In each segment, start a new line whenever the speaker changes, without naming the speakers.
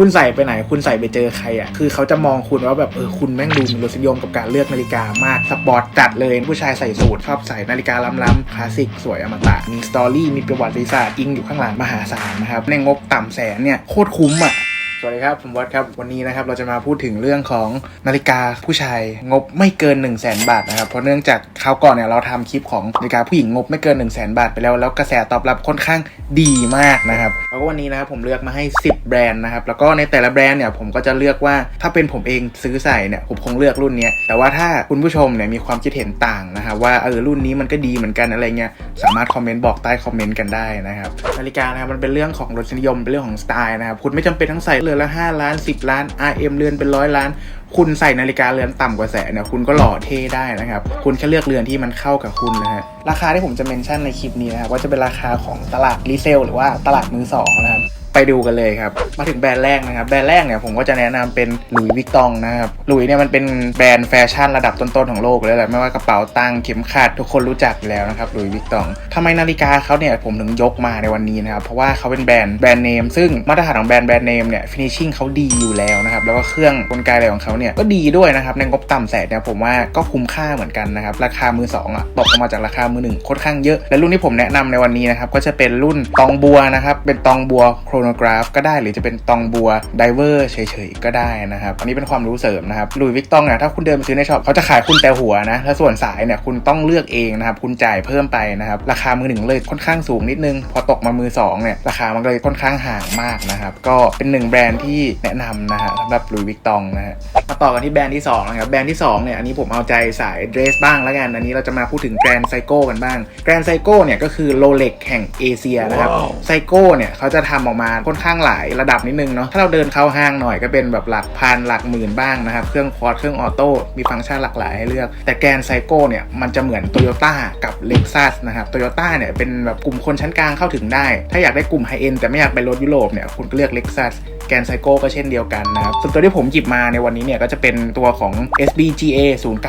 คุณใส่ไปไหน คุณใส่ไปเจอใครอะ คือเขาจะมองคุณว่าแบบเออคุณแม่งดูมีรสนิยมกับการเลือกนาฬิกามาก สปอร์ตจัดเลย ผู้ชายใส่สูทชอบใส่นาฬิกาล้ำๆคลาสสิกสวยอมตะ มีสตอรี่ มีประวัติศาสตร์อิงอยู่ข้างหลังมหาศาลนะครับ ในงบต่ำแสนเนี่ยโคตรคุ้มอะสวัสดีครับผมวัดครับวันนี้นะครับเราจะมาพูดถึงเรื่องของนาฬิกาผู้ชายงบไม่เกิน 1 0 0 0 0แสนบาทนะครับเพราะเนื่องจากคราวก่อนเนี่ยเราทำคลิปของนาฬิกาผู้หญิงงบไม่เกิน 1 0 0 0 0แสนบาทไปแล้วแล้วกระแสตอบรับค่อนข้างดีมากนะครับแล้วก็วันนี้นะครับผมเลือกมาให้ 10 แบรนด์นะครับ แล้วก็ในแต่ละแบรนด์เนี่ยผมก็จะเลือกว่าถ้าเป็นผมเองซื้อใส่เนี่ยผมคงเลือกรุ่นนี้แต่ว่าถ้าคุณผู้ชมเนี่ยมีความคิดเห็นต่างนะครับว่าเออรุ่นนี้มันก็ดีเหมือนกันอะไรเงี้ยสามารถคอมเมนต์บอกใต้คอมเมนต์กันได้นะครับนาฬิกานะครับมันเป็นเรื่องของรสนิยมเป็นเรื่องของสไตล์นะครับคุณไม่จำเป็นต้องใส่เรือนละ 5 ล้าน 10 ล้าน RM เรือนเป็นร้อยล้าน คุณใส่นาฬิกาเรือนต่ำกว่าแสนเนี่ยคุณก็หล่อเท่ได้นะครับ คุณแค่เลือกเรือนที่มันเข้ากับคุณนะฮะราคาที่ผมจะเมนชั่นในคลิปนี้นะครับว่าจะเป็นราคาของตลาดรีเซลหรือว่าตลาดมือสองนะครับ ไปดูกันเลยครับ มาถึงแบรนด์แรกนะครับ แบรนด์แรกเนี่ยผมก็จะแนะนำเป็นหลุยส์วิกตองนะครับหลุยส์เนี่ยมันเป็นแบรนด์แฟชั่นระดับต้นๆของโลกเลยแหละไม่ว่ากระเป๋าตังค์เข็มขัดทุกคนรู้จักแล้วนะครับหลุยส์วิกตองทำไมนาฬิกาเขาเนี่ยผมถึงยกมาในวันนี้นะครับเพราะว่าเขาเป็นแบรนด์แบรนด์เนมซึ่งมาตรฐานของแบรนด์แบรนด์เนมเนี่ยฟินิชชิ่งเขาดีอยู่แล้วนะครับแล้วก็เครื่องกลไกอะไรของเขาเนี่ยก็ดีด้วยนะครับในงบต่ำแสนเนี่ยผมว่าก็คุ้มค่าเหมือนกันนะครับราคามือสองอะตกลงมาจากราคามือหนึ่งค่อนข้างเยอะและรุ่นที่ผมแนะนำในวันนี้นะครับก็จะเป็นรุ่นตองบัวนะครับเป็นตองบัวโครโนกราฟก็ได้หรือจะเป็นตองบัวไดเวอร์เฉยๆก็ได้นะครับอันนี้เป็นความรู้เสริมนะครับลุยวิกตองเนี่ยถ้าคุณเดินไปซื้อในช็อปเขาจะขายคุณแต่หัวนะแล้วส่วนสายเนี่ยคุณต้องเลือกเองนะครับคุณจ่ายเพิ่มไปนะครับราคามือหนึ่งเลยค่อนข้างสูงนิดนึง พอตกมามือสองเนี่ยราคามันก็เลยค่อนข้างห่างมากนะครับก็เป็นหนึ่งแบรนด์ที่แนะนำนะฮะสำหรับลุยวิกตองนะฮะมาต่อกันที่แบรนด์ที่สองนะครับแบรนด์ที่สองเนี่ยอันนี้ผมเอาใจสายเดรสบ้างแล้วกันอันนี้เราจะมาพูดถึงแกรนไซโก้กันบ้างแกรนไซโก้เนี่ยก็คือโรเล็กแห่งเอเชียนะครับไซโก้เนี่ยเขาจะทำออกมาค่อนข้างหลายระดับนิดนึงเนาะถ้าเราเดินเข้าห้างหน่อยก็เป็นแบบหลักพันหลักหมื่นบ้างนะครับเครื่องคอร์ดเครื่องออโต้มีฟังก์ชันหลากหลายให้เลือก แต่แกนไซโก้เนี่ยมันจะเหมือนโตโยต้ากับเล็กซัสนะครับโตโยต้าเนี่ยเป็นแบบกลุ่มคนชั้นกลางเข้าถึงได้ ถ้าอยากได้กลุ่มไฮเอ็นแต่ไม่อยากไปรถยุโรปเนี่ยคุณก็เลือกเล็กซัสแกนไซโก้ก็เช่นเดียวกันนะครับส่วนตัวที่ผมหยิบมาในวันนี้เนี่ยก็จะเป็นตัวของ SBGA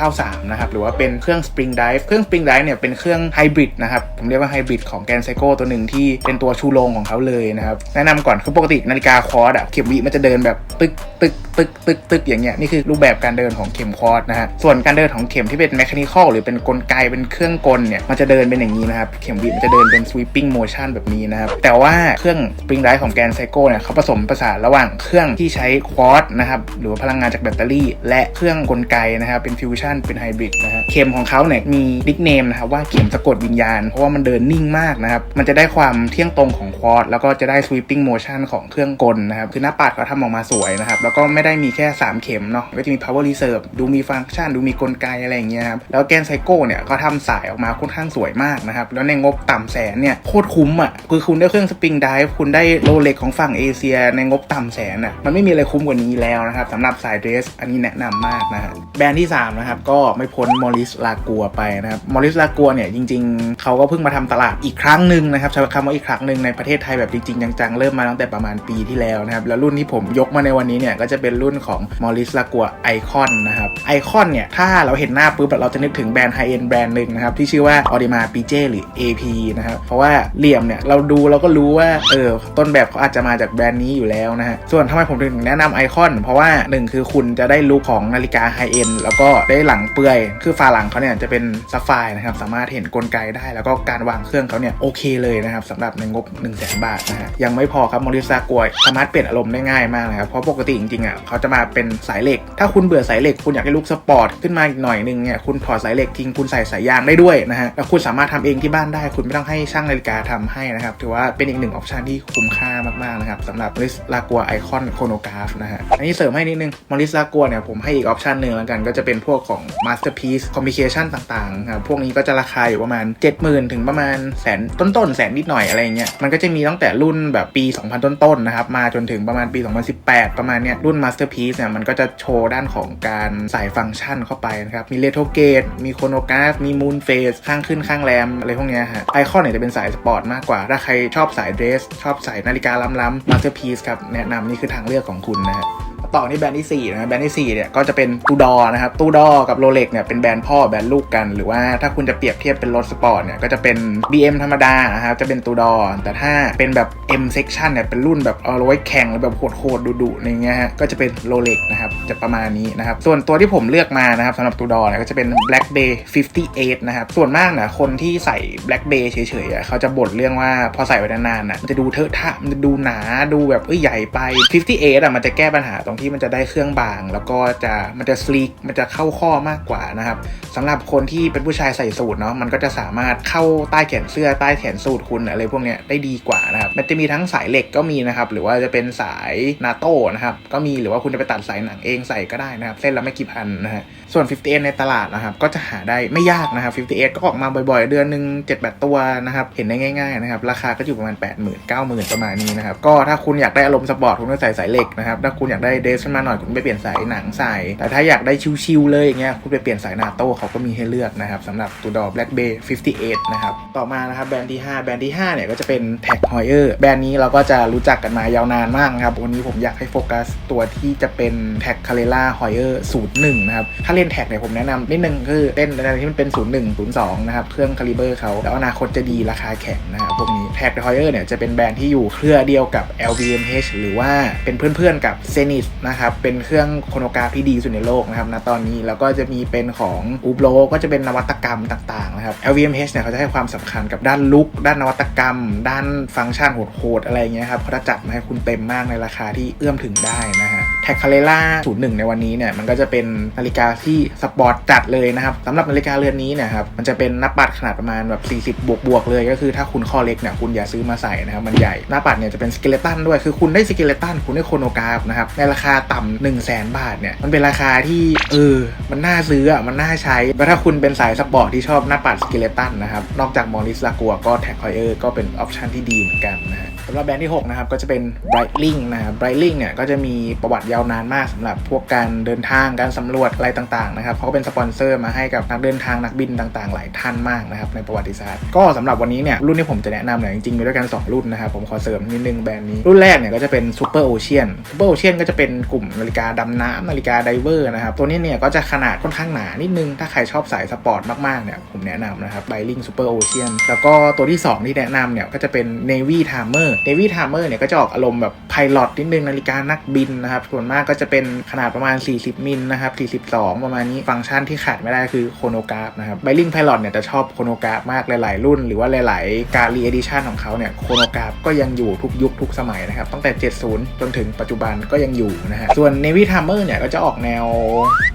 093นะครับหรือว่าเป็นเครื่อง Spring Drive เครื่อง Spring Drive เนี่ยเป็นเครื่องไฮบริดนะครับผมเรียกว่าไฮบริดของแกนไซโก้ตัวหนึ่งที่เป็นตัวชูโรงของเขาเลยนะครับแนะนำก่อนคือปกตินาฬิกาคอร์ดอะเข็มวิมันจะเดินแบบตึกตึก ตึกตึกตึกอย่างเงี้ยนี่คือรูปแบบการเดินของเข็มคอร์ดนะฮะส่วนการเดินของเข็มที่เป็น mechanical หรือเป็นกลไกเป็นเครื่องกลเนี่ยมันจะเดินเป็นอย่างนี้นะครับเข็มวิมันจะเดินเป็น sweeping motion แบบนี้นะครับแต่ว่าเครื่อง Spring Drive ของแกนไซโก้เนี่ยเขาผสมผสานระหว่างเครื่องที่ใช้ควอตนะครับหรือว่าพลังงานจากแบตเตอรี่ และเครื่องกลไกนะครับเป็นฟิวชั่นเป็นไฮบริดนะฮะเข็มของเขาเนี่ยมีดิกเนมนะครับว่าเข็มสะกดวิญญาณ เพราะว่ามันเดินนิ่งมากนะครับมันจะได้ความเที่ยงตรงของควอตแล้วก็จะได้ sweeping motion ของเครื่องกลนะครับคือหน้าปัดเขาทำออกมาสวยนะครับแล้วก็ไม่ได้มีแค่ 3 เข็มเนาะก็จะมี power reserve ดูมีฟังก์ชัน ดูมีกลไกอะไรอย่างเงี้ยครับ แล้วแกนไซโก้เนี่ยเขาทำสายออกมาค่อนข้างสวยมากนะครับ แล้วในงบต่ำแสนเนี่ยโคตรคุ้มอะคือคุณได้เครื่องสปริงไดฟ์คุณได้โรเล็กของฝั่งเอเชีย ในงบต่ำแสนอะมันไม่มีอะไรคุ้มกว่านี้แล้วนะครับสำหรับสายเดรส อันนี้แนะนำมากนะฮะแบรนด์ที่3นะครับก็ไม่พ้นมอริสลากัวไปนะครับมอริสลากัวเนี่ยจริง ๆเขาก็เพิ่งมาทำตลาดอีกครั้งหนึ่งนะครับใช้คำว่าอีกครั้งหนึ่งในประเทศไทยแบบจริงๆจังๆเริ่มมาตั้งแต่ประมาณปีที่แล้วนะครับแล้วรุ่นที่ผมยกมาในวันนี้เนี่ยก็จะเป็นรุ่นของมอริสลากัวไอคอนนะครับไอคอนเนี่ย ถ้าเราเห็นหน้าปุ๊บเราจะนึกถึงแบรนด์ไฮเอ็นแบรนด์หนึ่งนะครับ ที่ชื่อว่าออดิมาปีเจหรือ AP นะครับ เพราะว่าเหลี่ยมเนี่ย เราดูเราก็รู้ว่า เออ ต้นแบบเขาอาจจะมาจากแบรนด์นี้อยู่แล้วนะฮะส่วนทำไมผมถึงแนะนำไอคอนเพราะว่าหนึ่งคือคุณจะได้ลุคของนาฬิกาไฮเอ็นแล้วก็ได้หลังเปื่อย คือฝาหลังเขาเนี่ยจะเป็นซัฟไฟนะครับสามารถเห็นกลไกได้แล้วก็การวางเครื่องเขาเนี่ยโอเคเลยนะครับสำหรับในงบ1 0 0 0 0แบาทนะฮะยังไม่พอครับมอริซากวยสามารถเปลี่ยนอารมณ์ได้ง่ายมากนะครับเพราะปกติจริงๆอะเขาจะมาเป็นสายเหล็ก ถ้าคุณเบื่อสายเหล็กคุณอยากให้ลุคสปอร์ตขึ้นมาอีกหน่อยนึงเนี่ยคุณถอดสายเหล็กทิ้งคุณใส่สายยางได้ด้วยนะฮะแล้วคุณสามารถทำเองที่บ้านได้ คุณไม่ต้องให้ช่างนาฬิกาทำให้นะครับถือว่าเป็นอีกหนึ่งออปชันที่คุ้มค่ามากๆนะครับสำหรับมอริสลากัวไอคอนโคโนกราฟนะฮะอันนี้เสริมให้นิดนึงมอริสลากัวเนี่ยผมให้อีกออปชันหนึ่งแล้วกันก็จะเป็นพวกของ Masterpiece Communication ต่างๆครับพวกนี้ก็จะราคาอยู่ประมาณ 70,000 ถึงประมาณแสนต้นๆแสนนิดหน่อยอะไรเงี้ยมันก็จะมีตั้งแต่รุ่นแบบปี 2000 ต้นๆนะครับมาจนถึงประมาณปี 2018 ประมาณเนี้ยรุ่น Masterpiece เนี่ยมันก็จะโชว์ด้านของการใส่ฟังก์ชันเข้าไปนะครับ มีเลโทเกตมีโคโนกราฟมีมูนเฟสข้างขึ้นข้างแรมอะไรพวกเนี้ยฮะไอคอนเนี่ยจะเป็นสายสปอร์ตมากกว่า ถ้าใครชอบสายเดรส ชอบสายนาฬิกาล้ำๆ Masterpiece ครับ แนะนำนี่คือทางเลือกของคุณนะฮะ ต่อที่แบรนด์ที่4นะแบรนด์ที่4เนี่ยก็จะเป็นตูดอนะครับตูดอกับโรเล็กเนี่ยเป็นแบรนด์พ่อแบรนด์ลูกกัน หรือว่าถ้าคุณจะเปรียบเทียบเป็นรถสปอร์ตเนี่ยก็จะเป็น BM ธรรมดานะครับจะเป็นตูดอแต่ถ้าเป็นแบบ M section เนี่ยเป็นรุ่นแบบเอาไว้แข่งหรือแบบโหดๆดุๆอย่างเงี้ยฮะก็จะเป็นโรเล็กนะครับจะประมาณนี้นะครับส่วนตัวที่ผมเลือกมานะครับสำหรับตูดอเนี่ยก็จะเป็น Black Bay 58 นะครับส่วนมากนะคนที่ใส่ Black Bay เฉยๆอะเขาจะบ่นเรื่องว่าพอใส่ไปนานๆน่ะมันจะดูเทอะทะมันจะดูหนาดูแบบเอ้ยใหญ่ไป 58อะมันจะแก้ปัญหาตรงที่มันจะได้เครื่องบาง แล้วก็จะมันจะสลีกมันจะเข้าข้อมากกว่านะครับสำหรับคนที่เป็นผู้ชายใส่สูทเนาะมันก็จะสามารถเข้าใต้แขนเสื้อใต้แขนสูทคุณอะไรพวกเนี้ยได้ดีกว่านะครับมันจะมีทั้งสายเหล็กก็มีนะครับหรือว่าจะเป็นสายนาโต้นะครับก็มีหรือว่าคุณจะไปตัดสายหนังเองใส่ก็ได้นะครับเส้นละไม่กี่พันนะฮะส่วน58ในตลาดนะครับก็จะหาได้ไม่ยากนะครับ58ก็ออกมาบ่อยๆ เดือนหนึ่ง7-8 ตัวนะครับเห็นได้ง่ายๆนะครับราคาก็อยู่ประมาณ 80,000 90,000ประมาณนี้นะครับก็ถ้าคุณอยากได้อารมณ์สปอร์ตคุณก็ใส่สายเหล็กนะครับถ้าคุณอยากได้เดสขึ้นมาหน่อยคุณไปเปลี่ยนสายหนังใส่ แต่ถ้าอยากได้ชิวๆเลยอย่างเงี้ยคุณไปเปลี่ยนสายนาโต้เขาก็มีให้เลือกนะครับสำหรับตัวดอ Black Bay 58 นะครับ ต่อมานะครับแบรนด์ที่ 5 แบรนด์ที่ 5 เนี่ยก็จะเป็น Tag Heuer แบรนด์นี้เราก็จะรู้จักกันมายาวนานมากนะครับ วันนี้ผมอยากให้โฟกัสตัวที่จะเป็น Tag Carrera Heuer 01 นะครับ ถ้าเล่นแท็กเนี่ยผมแนะนำนิดนึงคือเล่นในที่มันเป็น 01 02 นะครับ เครื่องคาลิเบอร์เขาแล้วอนาคตจะดีราคาแข็งนะครับพวกนี้ Tag Heuer เนี่ยจะเป็นแบรนด์ที่อยู่เครือเดียวกับ LVMH หรือว่าเป็นเพื่อนๆกับ Zenith นะครับเป็นเครื่องโคโนกราฟที่ดีสุดในโลกนะครับณตอนนี้แล้วก็จะมีเป็นของอูโบก็จะเป็นนวัตกรรมต่างๆนะครับ LVMH เนี่ยเขาจะให้ความสำคัญกับด้านลุคด้านนวัตกรรม ด้านฟังก์ชันโหดๆอะไรเงี้ยครับเขาจะจัดมาให้คุณเต็มมากในราคาที่เอื้อมถึงได้นะฮะ แท็กคาเลล่า01ในวันนี้เนี่ยมันก็จะเป็นนาฬิกาที่สปอร์ตจัดเลยนะครับสำหรับนาฬิกาเรือนนี้เนี่ยครับมันจะเป็นหน้าปัดขนาดประมาณแบบ40 บวกบวกเลย ก็คือถ้าคุณข้อเล็กเนี่ยคุณอย่าซื้อมาใส่นะครับมันใหญ่หน้าปัดเนี่ยจะเป็นสเกเลตันด้วยคือคุณได้สเกเลตันคุณได้โครโนกราฟนะครับในราคาต่ำ1 0 0 0 0แบาทเนี่ยมันเป็นราคาที่เออมันน่าซื้ออะมันน่าใช้แล้วถ้าคุณเป็นสายสปอร์ตที่ชอบหน้าปัดสเกเลตันนะครับนอกจากมอริสลากัวก็แท็กคอยเออร์ก็เป็นออปชันที่ดีเหมือนกันนะฮะ สำหรับแบรนด์ที่ 6 นะครับ ก็จะเป็น Breitling นะครับ Breitling เนี่ยก็จะมีประวัติยาวนานมากสำหรับพวกการเดินทางการสำรวจอะไรต่างๆนะครับเขาก็เป็นสปอนเซอร์มาให้กับนักเดินทางนักบินต่างๆ หลายท่านมากนะครับในประวัติศาสตร์ ก็สำหรับวันนี้เนี่ยรุ่นที่ผมจะแนะนำเนี่ยจริงๆมีด้วยกัน 2 รุ่นนะครับผมขอเสริมนิดนึงแบรนด์นี้ รุ่นแรกเนี่ยก็จะเป็น Super Ocean Super Ocean ก็จะเป็นกลุ่มนาฬิกาดำน้ำนาฬิกาไดเวอร์นะครับตัวนี้เนี่ยก็จะขนาดค่อนข้างหนานิดนึงถ้าใครชอบสายสปอร์ตมากๆเนี่ยผมแนะนำนะครับ Breitling Super Ocean แล้วก็ตัวที่ 2 ที่แนะนำเนี่ยก็จะเป็น Navy Timer Navy Timer เนี่ยก็จะออกอารมณ์แบบไพลอตนิดนึงนาฬิกานักบินนะครับ ส่วนมากก็จะเป็นขนาดประมาณ 40 มิลนะครับ42 ประมาณนี้ฟังก์ชันที่ขาดไม่ได้คือโคโนกราฟนะครับไบลิงไพลอตเนี่ยจะชอบโคโนกราฟมากหลาย ๆ รุ่น หรือว่าหลาย ๆ การรีเอดิชันของเขาเนี่ยโคโนกราฟก็ยังอยู่ทุกยุคทุกสมัยนะครับตั้งแต่ 70 จนถึงปัจจุบันก็ยังอยู่นะฮะส่วน Navy Timer เนี่ยก็จะออกแนว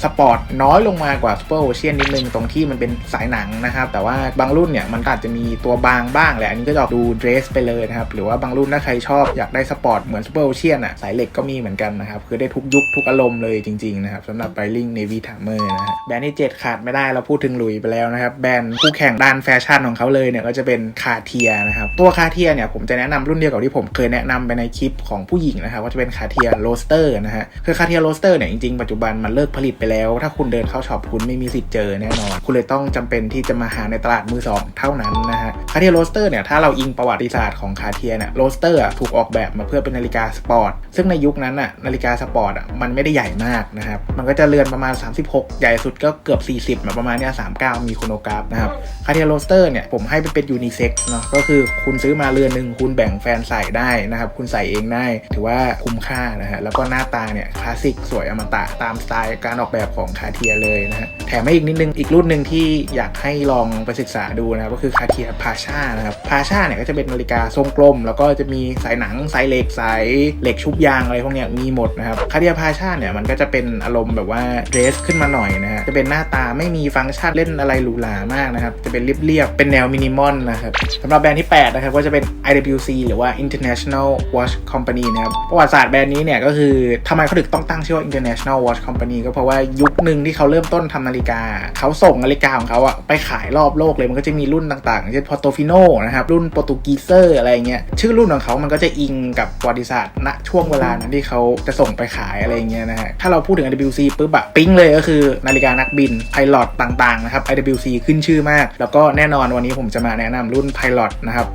สปอร์ตน้อยลงมากว่า Super Ocean นิดนึงตรงที่มันเป็นสายหนังนะครับแต่ว่าบางรุ่นเนี่ยมันอาจจะมีตัวบางบ้างแหละอันนี้ก็จะออกดูเดรสไปเลยนะครับหรือว่าบางรุ่นถ้าใครชอบอยากได้สปอร์ตเหมือนซูเปอร์โอเชียนอะสายเหล็กก็มีเหมือนกันนะครับคือได้ทุกยุคทุกอารมณ์เลยจริงๆนะครับสำหรับไบลิงเนวีทามเมอร์นะฮะแบรนด์ที่ 7 ขาดไม่ได้เราพูดถึงหลุยไปแล้วนะครับแบรนด์คู่แข่งด้านแฟชั่นของเขาเลยเนี่ยก็จะเป็นคาเทียนะครับตัวคาเทียเนี่ยผมจะแนะนำรุ่นเดียวกับที่ผมเคยแนะนำไปในคลิปของผู้หญิงนะครับว่าจะเป็นคาเทียโรสเตอร์นะฮะคือคาเทียโรสเตอร์เนี่ยจริงๆปัจจุบันมันเลิกผลิตไปแล้ว ถ้าคุณเดินเข้าช็อปคุณไม่มีสิทธิ์เจอแน่นอน คุณเลยต้องจำเป็นที่จะมาหาในตลาดมือสองเท่านั้นนะฮะคาเทียโรสเตอร์เนี่ยถ้าเราอิงประวัติศาสตร์ของคาเทียเนี่ยโรโรสเตอร์ถูกออกแบบมาเพื่อเป็นนาฬิกาสปอร์ต ซึ่งในยุคนั้นอะนาฬิกาสปอร์ตอะมันไม่ได้ใหญ่มากนะครับ มันก็จะเรือนประมาณ 36 ใหญ่สุดก็เกือบ 40 ประมาณเนี้ย39มีโครโนกราฟนะครับคาเทียโรสเตอร์เนี่ยผมให้เป็นยูนิเซ็กซ์เนาะก็คือคุณซื้อมาเรือนหนึ่งคุณแบ่งแฟนใส่ได้นะครับ คุณใส่เองได้ ถือว่าคุ้มค่านะฮะแล้วก็หน้าตาเนี่ยคลาสสิกสวยอมตะตามสไตล์การออกแบบของคาเทียเลยนะฮะแถมให้อีกนิดนึงอีกรุ่นหนึ่งที่อยากให้ลองไปศึกษาดูนะครับก็คือคาเทียพาชานะครับพาชาเนี่ยก็จะเป็นนาฬิกาทรงกลมแล้วก็จะมีสายหนังสายเหล็กสายเหล็กชุบยางอะไรพวกเนี้ยมีหมดนะครับคาเทียพาชาเนี่ยมันก็จะเป็นอารมณ์แบบว่าเดรสขึ้นมาหน่อยนะฮะจะเป็นหน้าตาไม่มีฟังก์ชันเล่นอะไรหรูหรามากนะครับจะเป็นเรียบๆเป็นแนวมินิมอลนะครับสำหรับแบรนด์ที่ 8 นะครับก็จะเป็น IWC หรือว่า International Watch Company นะครับประวัติศาสตร์แบรนด์นี้เนี่ยก็คือทำไมเขาถึงต้องตั้งชื่อว่า International Watch Company ก็เพราะว่ายุคหนึ่งที่เขาเริ่มต้นทำนาฬิกา เขาส่งนาฬิกาของเขาอะไปขายรอบโลกเลยมันก็จะมีรุ่นต่างๆเช่น Portofino นะครับรุ่นโปรตุกีเซอร์อะไรเงี้ยชื่อรุ่นของเขามันก็จะอิงกับประวัติศาสตร์ณช่วงเวลานั้นที่เขาจะส่งไปขายอะไรเงี้ยนะฮะ ถ้าเราพูดถึง IWC ปุ๊บอะปิ๊งเลยก็คือนาฬิกานักบิน Pilot ต่างๆนะครับ IWC ขึ้นชื่อมาก แล้วก็แน่นอนวันนี้ผมจะมาแนะนำรุ่น Pilot นะครับ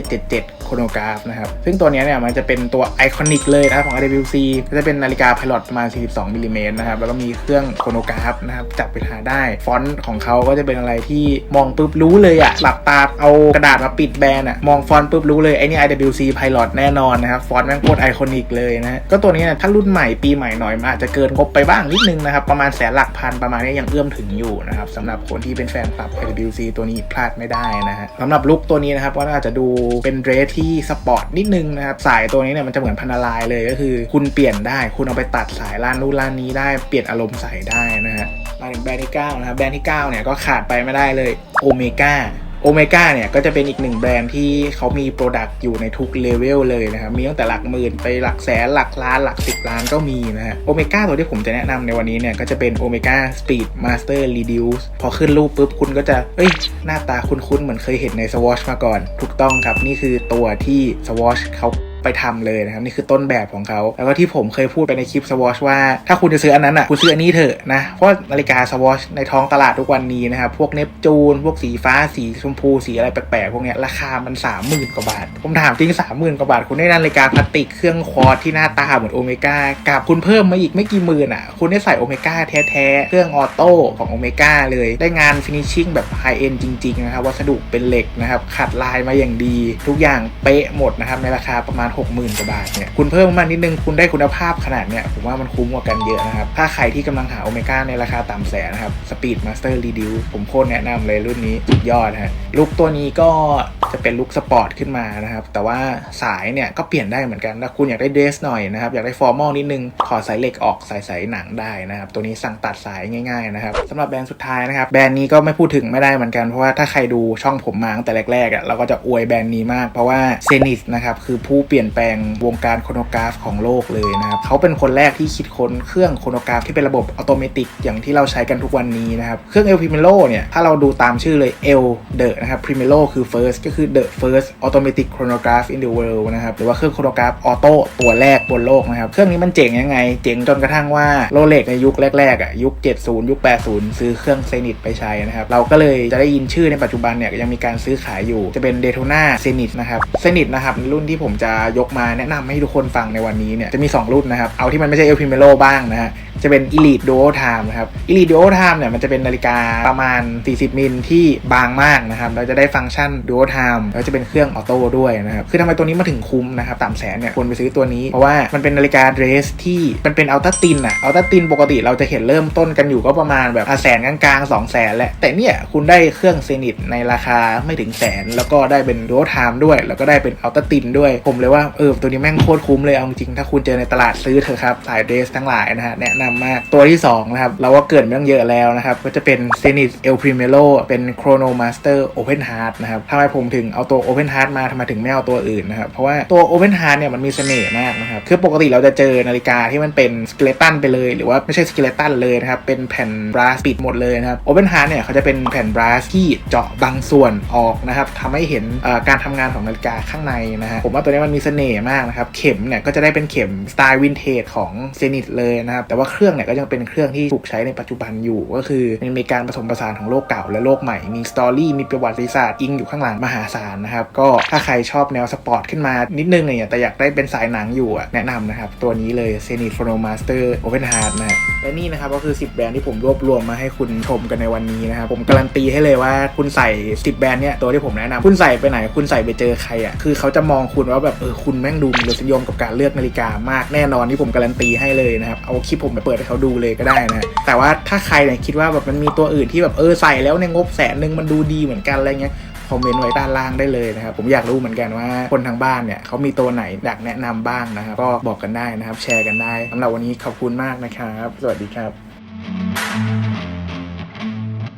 3777 chronograph นะครับ ซึ่งตัวนี้เนี่ยมันจะเป็นตัวไอคอนิกเลยนะครับของ IWC ก็จะเป็นนาฬิกา Pilot ประมาณ 42มิลลิเมตรนะครับ แล้วก็มีเครื่องโครโนกราฟนะครับจับเวลาได้ ฟอนต์ของเขาก็จะเป็นอะไรที่มองปุ๊บรู้เลยอะหลับตาเอากระดาษมาปิดแบนอะมองฟอนต์ปุ๊บรู้เลยไอ้นี่ IWC Pilot แน่นอนนะครับฟอนต์แม่งโคตรไอคอนิกเลยนะฮะก็ตัวนี้เนี่ยถ้ารุ่นใหม่ปีใหม่หน่อยมันอาจจะเกินงบไปบ้างนิดนึงนะครับประมาณแสนหลักพันประมาณนี้ยังเอื้อมถึงอยู่นะครับสำหรับคนที่เป็นแฟนคลับ IWC ตัวนี้พลาดไม่ได้นะฮะสำหรับลุคตัวนี้นะครับก็อาจจะดูเป็นเดรสที่สปอร์ตนิดนึงนะครับสายตัวนี้เนี่ยมันจะเหมือนพันลายเลยก็คือ คุณเปลี่ยนได้คุณเอาไปตัดสายร้านนู้นร้านนี้ได้เปลี่ยนอารมณ์ใส่ได้นะฮะมาถึงแบรนด์ที่9นะครับแบรนด์ที่9เนี่ยก็ขาดไปไม่ได้เลยโอเมก้า โอเมก้าเนี่ยก็จะเป็นอีกหนึ่งแบรนด์ที่เขามีโปรดักต์อยู่ในทุกเลเวลเลยนะครับ มีตั้งแต่หลักหมื่นไปหลักแสนหลักล้านหลักสิบล้านก็มีนะฮะโอเมก้าตัวที่ผมจะแนะนำในวันนี้เนี่ยก็จะเป็นโอเมก้าสปีดมาสเตอร์รีดิวส์พอขึ้นรูปปุ๊บคุณก็จะ เอ้ย หน้าตาคุ้นๆ เหมือนเคยเห็นในสวอชมาก่อน ถูกต้องครับ นี่คือตัวที่สวอชเขา ไปทำเลยนะครับนี่คือต้นแบบของเขา แล้วก็ที่ผมเคยพูดไปในคลิปสวอชว่าถ้าคุณจะซื้ออันนั้นอะคุณซื้ออันนี้เถอะนะเพราะนาฬิกาสวอชในท้องตลาดทุกวันนี้นะครับพวกเนปจูน พวกสีฟ้าสีชมพูสีอะไรแปลกๆพวกเนี้ยราคามัน30,000กว่าบาท ผมถามจริง30,000กว่าบาท คุณได้นาฬิกาพลาสติกเครื่องคอร์ตที่หน้าตาเหมือนโอเมก้ากับคุณเพิ่มมาอีกไม่กี่หมื่นอะคุณได้ใส่โอเมก้าแท้ๆเครื่องออโต้ของโอเมก้าเลย ได้งานฟินิชชิ่งแบบไฮเอ็นจริงๆนะครับวัสดุเป็นเหล็กนะครับขัดลายมาอย่างดี ทุกอย่างเป๊ะหมดนะครับในราคาประมาณ60,000กว่าบาทเนี่ยคุณเพิ่มมานิดนึงคุณได้คุณภาพขนาดเนี่ยผมว่ามันคุ้มกว่ากันเยอะนะครับ ถ้าใครที่กำลังหาโอเมก้าในราคาต่ำแสนนะครับสปีดมาสเตอร์รีดิวผมโคตรแนะนำเลยรุ่นนี้สุดยอดฮะลุกตัวนี้ก็ จะเป็นลุคสปอร์ตขึ้นมานะครับ แต่ว่าสายเนี่ยก็เปลี่ยนได้เหมือนกันถ้าคุณอยากได้เดรสหน่อยนะครับ อยากได้ฟอร์มอลนิดนึงขอสายเหล็กออกสายสายหนังได้นะครับ ตัวนี้สั่งตัดสายง่ายๆนะครับสำหรับแบรนด์สุดท้ายนะครับ แบรนด์นี้ก็ไม่พูดถึงไม่ได้เหมือนกัน เพราะว่าถ้าใครดูช่องผมมาตั้งแต่แรกๆอะเราก็จะอวยแบรนด์นี้มาก เพราะว่าเซนิสนะครับคือผู้เปลี่ยนแปลงวงการโครโนกราฟของโลกเลยนะครับเขาเป็นคนแรกที่คิดค้นเครื่องโครโนกราฟที่เป็นระบบอัตโนมัติอย่างที่เราใช้กันทุกวันนี้นะครับเครื่อง El Primero เนี่ยถ้าเราดูตามชื่อเลย El The นะครับ Primero คือ first ก็คือ the first automatic chronograph in the world นะครับ หรือว่าเครื่องโครโนกราฟออโต้ตัวแรกบนโลกนะครับ เครื่องนี้มันเจ๋งยังไง เจ๋งจนกระทั่งว่าโรเล็กในยุคแรกๆอะยุค 70 ยุค 80 ซื้อเครื่องเซนิตไปใช้นะครับ เราก็เลยจะได้ยินชื่อในปัจจุบันเนี่ยยังมีการซื้อขายอยู่ จะเป็น Daytona Zenith นะครับ Zenith นะครับรุ่นที่ผมจะยกมาแนะนำให้ทุกคนฟังในวันนี้เนี่ยจะมี 2 รุ่นนะครับเอาที่มันไม่ใช่ El Primero บ้างนะฮะ จะเป็น Elite Duo Time นะครับ Elite Duo Time เนี่ยมันจะเป็นนาฬิกาประมาณ 40 มิลที่บางมากนะครับ เราจะได้ฟังก์ชัน Duo Time แล้วจะเป็นเครื่องออโต้ด้วยนะครับ คือทำไมตัวนี้มาถึงคุ้มนะครับต่ำแสนเนี่ยควรไปซื้อตัวนี้ เพราะว่ามันเป็นนาฬิกาเดรสที่มันเป็นอัลต้าตินอะอัลต้าตินปกติเราจะเห็นเริ่มต้นกันอยู่ก็ประมาณแบบแสนกลางๆ2แสนแหละ แต่เนี่ยคุณได้เครื่องเซนิตในราคาไม่ถึงแสน แล้วก็ได้เป็น Duo Time ด้วย แล้วก็ได้เป็นอัลตาตินด้วย ผมเลยว่าเออตัวนี้แม่งโคตรคุ้มเลยเอาจริงถ้าคุณเจอในตลาดซื้อเถอะครับสายเดรสทั้งหลายนะฮะแนะนำมาก ตัวที่2นะครับเราก็เกิดมาตั้งเยอะแล้วนะครับ ก็จะเป็น Zenith El Primero เป็น Chrono Master Open Heart นะครับทำไมผมถึงเอาตัว Open Heart มาทำไมถึงไม่เอาตัวอื่นนะครับ เพราะว่าตัว Open Heart เนี่ยมันมีเสน่ห์มากนะครับ คือปกติเราจะเจอนาฬิกาที่มันเป็นสเกเลตันไปเลย หรือว่าไม่ใช่สเกเลตันเลยนะครับ เป็นแผ่นบราสปิดหมดเลยนะครับ Open Heart เนี่ยเขาจะเป็นแผ่นบราสที่เจาะบางส่วนออกนะครับทำให้เห็นการทำงานของนาฬิกาข้างในนะฮะผมว่าตัวนี้มันมีเสน่ห์มากนะครับเข็มเนี่ยก็จะได้เป็นเข็มสไตล์วินเทจของ Zenith เลยนะครับแต่ว่าเคครื่องเนี่ยก็ยังเป็นเครื่องที่ถูกใช้ในปัจจุบันอยู่ ก็คือมันมีการผสมผสานของโลกเก่าและโลกใหม่ มีสตอรี่ มีประวัติศาสตร์อิงอยู่ข้างหลังมหาศาลนะครับ ก็ถ้าใครชอบแนวสปอร์ตขึ้นมานิดนึงเนี่ย แต่อยากได้เป็นสายหนังอยู่แนะนำนะครับ ตัวนี้เลย Zenith Chrono Master Open Heart นะฮะและนี่นะครับก็คือ 10 แบรนด์ที่ผมรวบรวมมาให้คุณชมกันในวันนี้นะครับ ผมการันตีให้เลยว่าคุณใส่ 10 แบรนด์เนี่ยตัวที่ผมแนะนำคุณใส่ไปไหน คุณใส่ไปเจอใครอะคือเขาจะมองคุณว่าแบบเออคุณแม่งดูมีรสนิยมกับการเลือกนาฬิกามากแน่นอนที่ผมการันตีให้เลยนะครับเอาคลิปผมไปเปิดให้เขาดูเลยก็ได้นะ แต่ว่าถ้าใครเนี่ยคิดว่าแบบมันมีตัวอื่นที่แบบเออใส่แล้วในงบแสนหนึ่งมันดูดีเหมือนกันอะไรเงี้ยคอมเมนต์ไว้ด้านล่างได้เลยนะครับ ผมอยากรู้เหมือนกันว่าคนทางบ้านเนี่ยเขามีตัวไหนอยากแนะนำบ้างนะครับ ก็บอกกันได้นะครับ แชร์กันได้สำหรับวันนี้ขอบคุณมากนะครับ สวัสดีครับ